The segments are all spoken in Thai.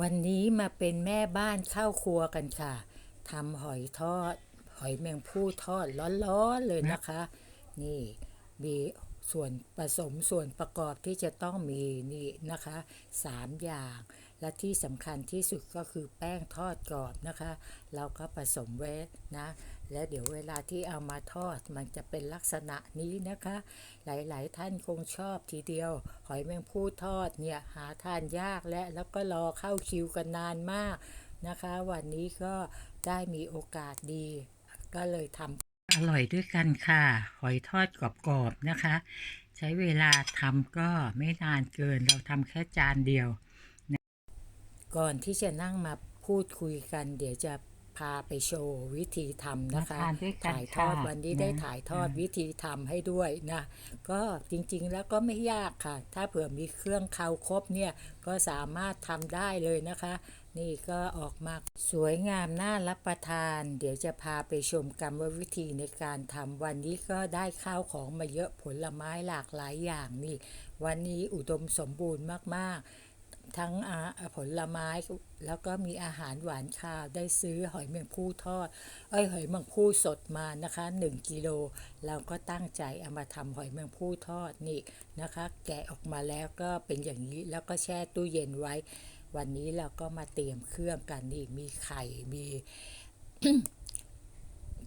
วันนี้มาเป็นแม่บ้านข้าวครัวกันค่ะทำหอยทอด หอยแมงผู้ทอดร้อนๆเลยนะคะ นี่มีส่วนผสมส่วนประกอบที่จะต้องมีนี่นะคะสามอย่าง และที่สำคัญที่สุดก็คือแป้งทอดกรอบนะคะ เราก็ผสมไว้นะ และเดี๋ยวเวลาที่เอามาทอดมันจะเป็นลักษณะนี้นะคะ หลายๆ ท่านคงชอบทีเดียว หอยแมงภู่ทอดเนี่ยหาทานยากและแล้วก็รอเข้าคิวกันนานมากนะคะ วันนี้ก็ได้มีโอกาสดี ก็เลยทำอร่อยด้วยกันค่ะ หอยทอดกรอบๆนะคะ ใช้เวลาทำก็ไม่นานเกินเราทำแค่จานเดียว ก่อนที่จะนั่งมาพูดคุยกัน เดี๋ยวจะพาไปโชว์วิธีทำนะคะ มาทานด้วยกันถ่ายทอดค่ะวันนี้ได้นะ ถ่ายทอดอ่าวิธีทำให้ด้วยนะ ก็จริงๆแล้วก็ไม่ยากค่ะ ถ้าเผื่อมีเครื่องเคาครบเนี่ย ก็สามารถทำได้เลยนะคะ นี่ก็ออกมาสวยงามน่ารับประทาน เดี๋ยวจะพาไปชมกรรมวิธีในการทำวันนี้ก็ได้ข้าวของมาเยอะผลไม้หลากหลายอย่างนี่ วันนี้อุดมสมบูรณ์มากๆ ทั้งผลไม้แล้วก็มีอาหารหวานคาวได้ซื้อหอยแมงภู่ทอดเอ้ยหอยแมงภู่สดมานะคะ 1กิโลเราก็ตั้งใจเอามาทำหอยแมงภู่ทอดนี่นะคะ แกะออกมาแล้วก็เป็นอย่างนี้แล้วก็แช่ตู้เย็นไว้ วันนี้เราก็มาเตรียมเครื่องกันนี่มีไข่มี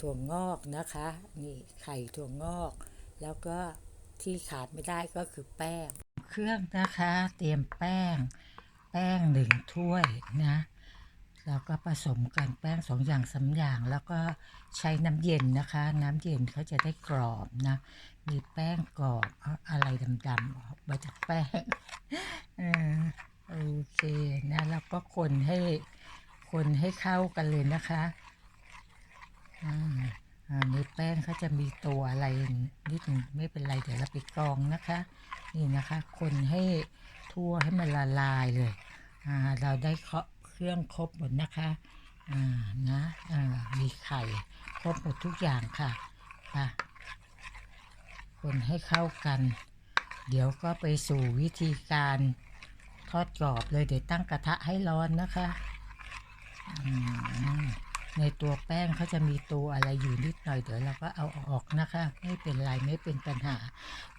ถั่วงอกนะคะ นี่ไข่ถั่วงอก แล้วก็ที่ขาดไม่ได้ก็คือแป้ง เครื่องนะคะ เตรียมแป้ง แป้งหนึ่งถ้วยนะแล้วก็ผสมกันแป้งสองอย่างสาอย่าง แล้วก็ใช้น้ำเย็นนะคะ น้ำเย็นเขาจะได้กรอบนะ มีแป้งกรอบอะไรดำๆออกมาจากแป้งอโอเคนะแล้วก็คนให้คนให้เข้ากันเลยนะคะอ่า อ่าในแป้งเขาจะมีตัวอะไรนิดนึงไม่เป็นไรเดี๋ยวเราไปกรองนะคะ นี่นะคะ คนให้ทั่วให้มันละลายเลยเราได้เคาะเครื่องครบหมดนะคะนะมีไข่ครบหมดทุกอย่างค่ะค่ะ คนให้เข้ากัน เดี๋ยวก็ไปสู่วิธีการทอดกรอบเลยเดี๋ยวตั้งกระทะให้ร้อนนะคะอ ในตัวแป้งเขาจะมีตัวอะไรอยู่นิดหน่อยเดี๋ยวเราก็เอาออกนะคะ ไม่เป็นไรไม่เป็นปัญหา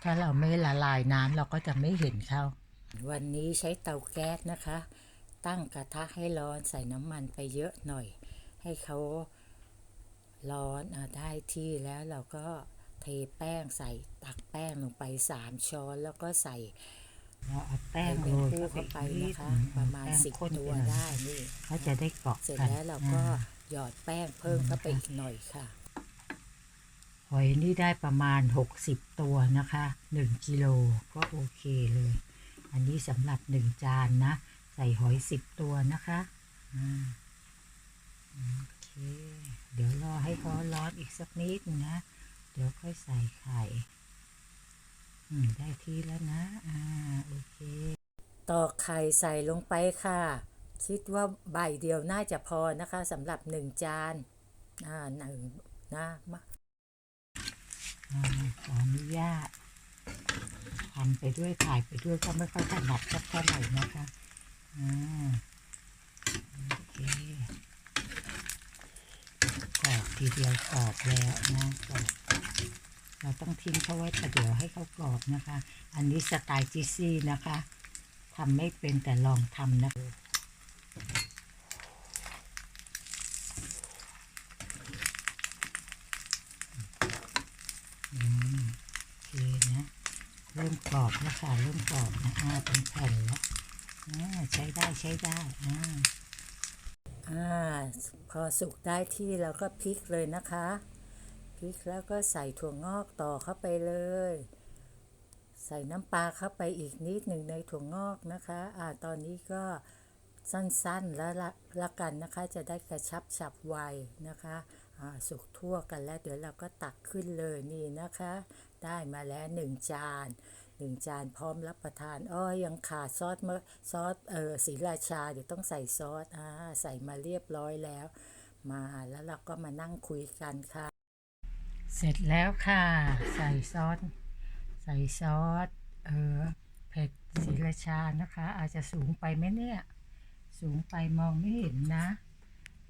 ถ้าเราไม่ละลายน้ำเราก็จะไม่เห็นเขาวันนี้ใช้เตาแก๊สนะคะ ตั้งกระทะให้ร้อนใส่น้ำมันไปเยอะหน่อย ให้เขาร้อนอาได้ที่แล้วเราก็เทแป้งใส่ตักแป้งลงไปสามช้อนแล้วก็ใส่เราเอาแป้แป้งงโรเป็นยคู่เข้าเข้าไปไปนินะดคะหนึ่งประมาณแป้งสิบข้นตัวปหน่อยได้นี่เขาจะได้เกาะเสร็จกันแล้วเราก็อ่า หยอดแป้งเพิ่มเข้าไปอีกหน่อยค่ะ หอยนี่ได้ประมาณ 60 ตัวนะคะ1กิโลก็โอเคเลย อันนี้สำหรับ 1 จานนะ ใส่หอย 10 ตัวนะคะอ่าโอเค เดี๋ยวรอให้เขาร้อนอีกสักนิดนึงนะเดี๋ยวค่อยใส่ไข่อืมได้ที่แล้วนะ อ่า โอเคตอกไข่ใส่ลงไปค่ะ คิดว่าใบเดียวน่าจะพอนะคะสำหรับหนึ่งจานอ่าหนึ่งนะมาอ่าขออนุญาตทำไปด้วยถ่ายไปด้วยก็ไม่ค่อยถนัดสักเท่าไหร่นะคะอ่าโอเคกรอบทีเดียวกรอบแล้วนะกรอบเราต้องทิ้งเขาไว้แต่เดี๋ยวให้เขากรอบนะคะ อันนี้สไตล์จิซี่นะคะทำไม่เป็นแต่ลองทำนะคนะ เริ่มกรอบแล้วค่ะเริ่มกรอบนะอ่าเป็นแผ่นแล้วอ่าใช้ได้ใช้ได้อ่าอ่าพอสุกได้ที่เราก็พลิกเลยนะคะพลิกแล้วก็ใส่ถั่วงอกต่อเข้าไปเลย ใส่น้ำปลาเข้าไปอีกนิดหนึ่งในถั่วงอกนะคะ อ่าตอนนี้ก็ สั้นๆ แล้วละละกันนะคะ จะได้กระชับฉับไวนะคะสุกทั่วกันแล้วเดี๋ยวเราก็ตักขึ้นเลยนี่นะคะ ได้มาแล้วหนึ่งจานหนึ่งจานพร้อมรับประทานอ้อยังขาดซอสมะซอสเออสีราชาเดี๋ยวต้องใส่ซอสอ่าใส่มาเรียบร้อยแล้ว มาแล้วเราก็มานั่งคุยกันค่ะ เสร็จแล้วค่ะ ใส่ซอสใส่ซอสเออเผ็ดศรีราชานะคะ อาจจะสูงไปไหมเนี่ย สูงไปมองไม่เห็นนะ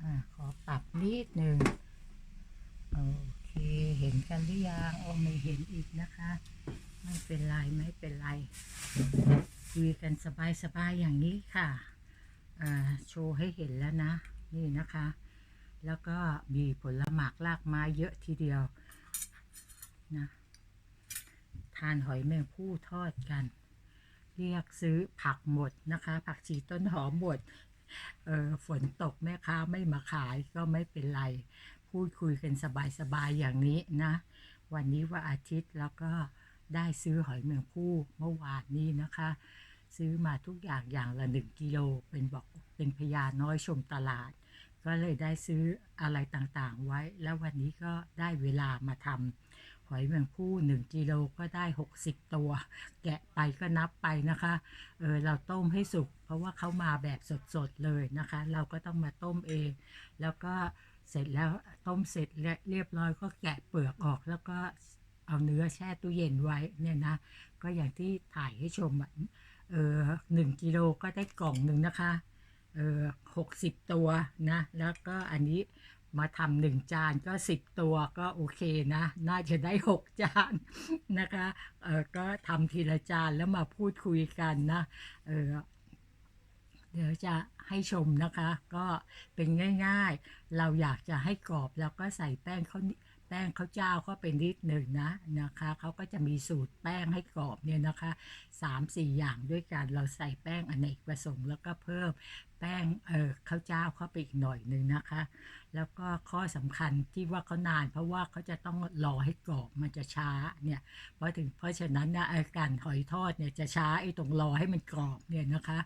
อ่าขอปรับนิดหนึ่งโอเคเห็นกันหรือยังโอ้ไม่เห็นอีกนะคะ ไม่เป็นไรไม่เป็นไรคุยกันสบายๆอย่างนี้ค่ะอ่าโชว์ให้เห็นแล้วนะ นี่นะคะ แล้วก็มีผลหมากลากไม้เยอะทีเดียวนะทานหอยแมงผู้ทอดกัน เรียกซื้อผักหมดนะคะ ผักชีต้นหอมหมดเออฝนตกแม่ค้าไม่มาขายก็ไม่เป็นไร พูดคุยกันสบายๆอย่างนี้นะ วันนี้ว่าอาทิตย์แล้วก็ได้ซื้อหอยแมงผู้เมื่อวานนี้นะคะ ซื้อมาทุกอย่างอย่างละหนึ่งกิโลเป็นบอกเป็นพญาน้อยชมตลาด ก็เลยได้ซื้ออะไรต่างๆไว้ แล้ววันนี้ก็ได้เวลามาทำ หอยแมงผู้หนึ่งกิโลก็ได้ 60 ตัว แกะไปก็นับไปนะคะเออเราต้มให้สุก เพราะว่าเขามาแบบสดๆเลยนะคะ เราก็ต้องมาต้มเอง แล้วก็เสร็จแล้วต้มเสร็จเรียบร้อยก็แกะเปลือกออกแล้วก็เอาเนื้อแช่ตู้เย็นไว้เนี่ยนะ ก็อย่างที่ถ่ายให้ชมอะเออหนึ่งกิโลก็ได้กล่องหนึ่งนะคะเออหกสิบตัวนะ แล้วก็อันนี้ มาทำหนึ่งจานก็สิบตัวก็โอเคนะ น่าจะได้หกจานนะคะเออก็ทำทีละจานแล้วมาพูดคุยกันนะเออเดี๋ยวจะให้ชมนะคะ ก็เป็นง่าย ๆ เราอยากจะให้กรอบ แล้วก็ใส่แป้งเขาว แป้งข้าวเจ้าเข้าไปนิดหนึ่งนะนะคะเขาก็จะมีสูตรแป้งให้กรอบเนี่ยนะคะสามสี่อย่างด้วยกันเราใส่แป้งอเนกประสงค์แล้วก็เพิ่มแป้งเอ่อข้าวเจ้าเข้าไปอีกหน่อยหนึ่งนะคะ แล้วก็ข้อสำคัญที่ว่าเขานาน เพราะว่าเขาจะต้องรอให้กรอบมันจะช้าเนี่ยเพราะถึงเพราะฉะนั้นนะการหอยทอดเนี่ยจะช้าไอ้ตรงรอให้มันกรอบเนี่ยนะคะ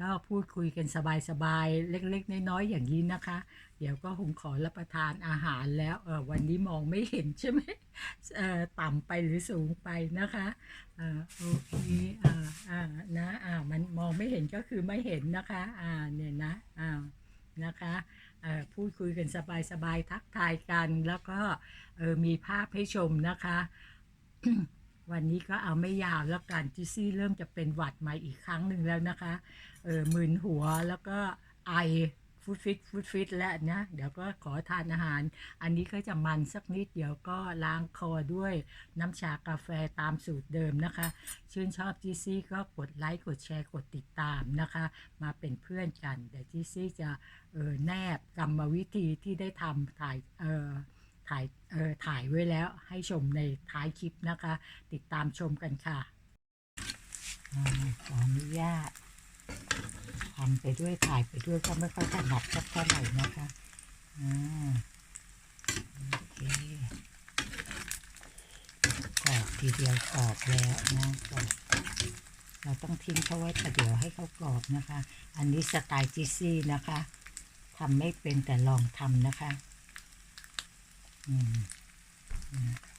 ก็พูดคุยกันสบายๆ เล็กๆ น้อยๆ อย่างนี้นะคะ เดี๋ยวก็คงขอรับประทานอาหารแล้วเออวันนี้มองไม่เห็นใช่ไหมเออต่ำไปหรือสูงไปนะคะอ่าโอเคอ่าอ่านะอ่ามันมองไม่เห็นก็คือไม่เห็นนะคะอ่าเนี่ยนะอ่านะคะอ่อพูดคุยกันสบายๆทักทายกันแล้วก็เออมีภาพให้ชมนะคะ วันนี้ก็เอาไม่ยาวแล้วกันจิซี่เริ่มจะเป็นหวัดใหม่อีกครั้งหนึ่งแล้วนะคะเออมึนหัวแล้วก็ไอฟุตฟิตฟุตฟิตแล้วนะเดี๋ยวก็ขอทานอาหาร อันนี้ก็จะมันสักนิดเดี๋ยวก็ล้างคอด้วยน้ำชากาแฟตามสูตรเดิมนะคะ ชื่นชอบจีซี่ก็กดไลค์กดแชร์กดติดตามนะคะ มาเป็นเพื่อนกันเดี๋ยวจีซี่จะเออแนบกรรมวิธีที่ได้ทำถ่ายเออ ถ่ายเออถ่ายไว้แล้วให้ชมในท้ายคลิปนะคะ ติดตามชมกันค่ะขออนุญาตทำไปด้วยถ่ายไปด้วยก็ไม่ค่อยถนัดสักเท่าไหร่นะคะอ่าโอเคกรอบทีเดียวกรอบแล้วนะกรอบเราต้องทิ้งเขาไว้แต่เดี๋ยวให้เขากรอบนะคะ อันนี้สไตล์จิซี่นะคะทำไม่เป็นแต่ลองทำนะคะ อืม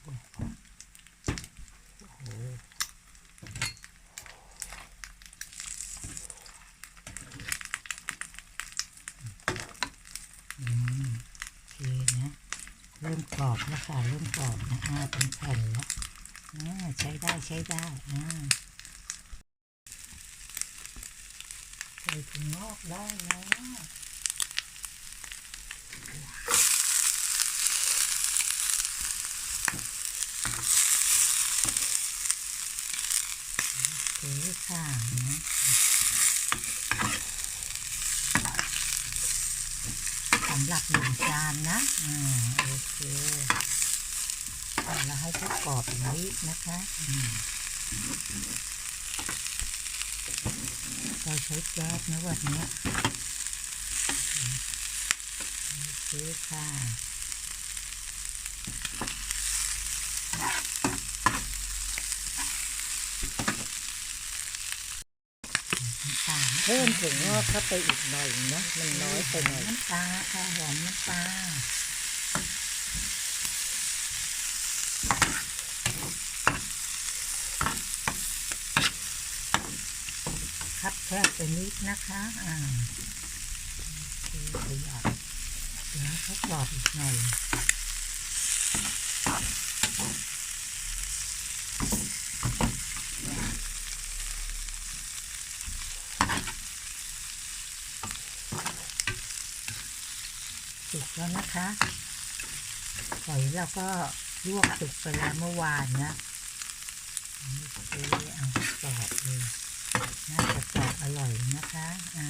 อ้โหโอ้โหโอเคนะเริ่มกรอบแล้วค่ะเริ่มกรอบนะอ่าเป็นแผ่นแล้วอ่าใช้ได้ใช้ได้อ่าใส่ถุงงอกได้แล้วโอเคค่ะนะ สำหรับหนึ่งจานนะอ่าโอเคเราให้เขากรอบอย่างนี้นะคะเราใช้แก๊สนะวันเนี้ยโอเคค่ะน้ำตาล เพิ่มถึงงอกเข้าไปอีกหน่อยนะมันน้อยไปหน่อยน้ำปลาค่ะหอมน้ำปลาคับแคบไปนิดนะคะ อ่าโอเคขยับเดี๋ยวเขากรอบอีกหน่อย สุกแล้วนะคะหอยเราก็ลวกสุกไปแล้วเมื่อวานนะอันนี้เจ๊เอากรอบเลยน่าจะกรอบอร่อยนะคะอ่า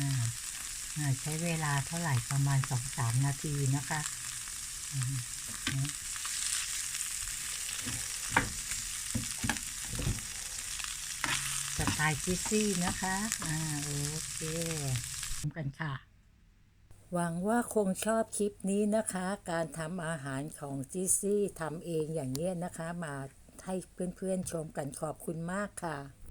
ใช้เวลาเท่าไหร่ประมาณสองสามนาทีนะคะสไตล์จิซี่นะคะ อ่า โอเคทำกันค่ะ หวังว่าคงชอบคลิปนี้นะคะ การทำอาหารของจิซี่ทำเองอย่างเงี้ยนะคะ มาให้เพื่อนๆชมกันขอบคุณมากค่ะ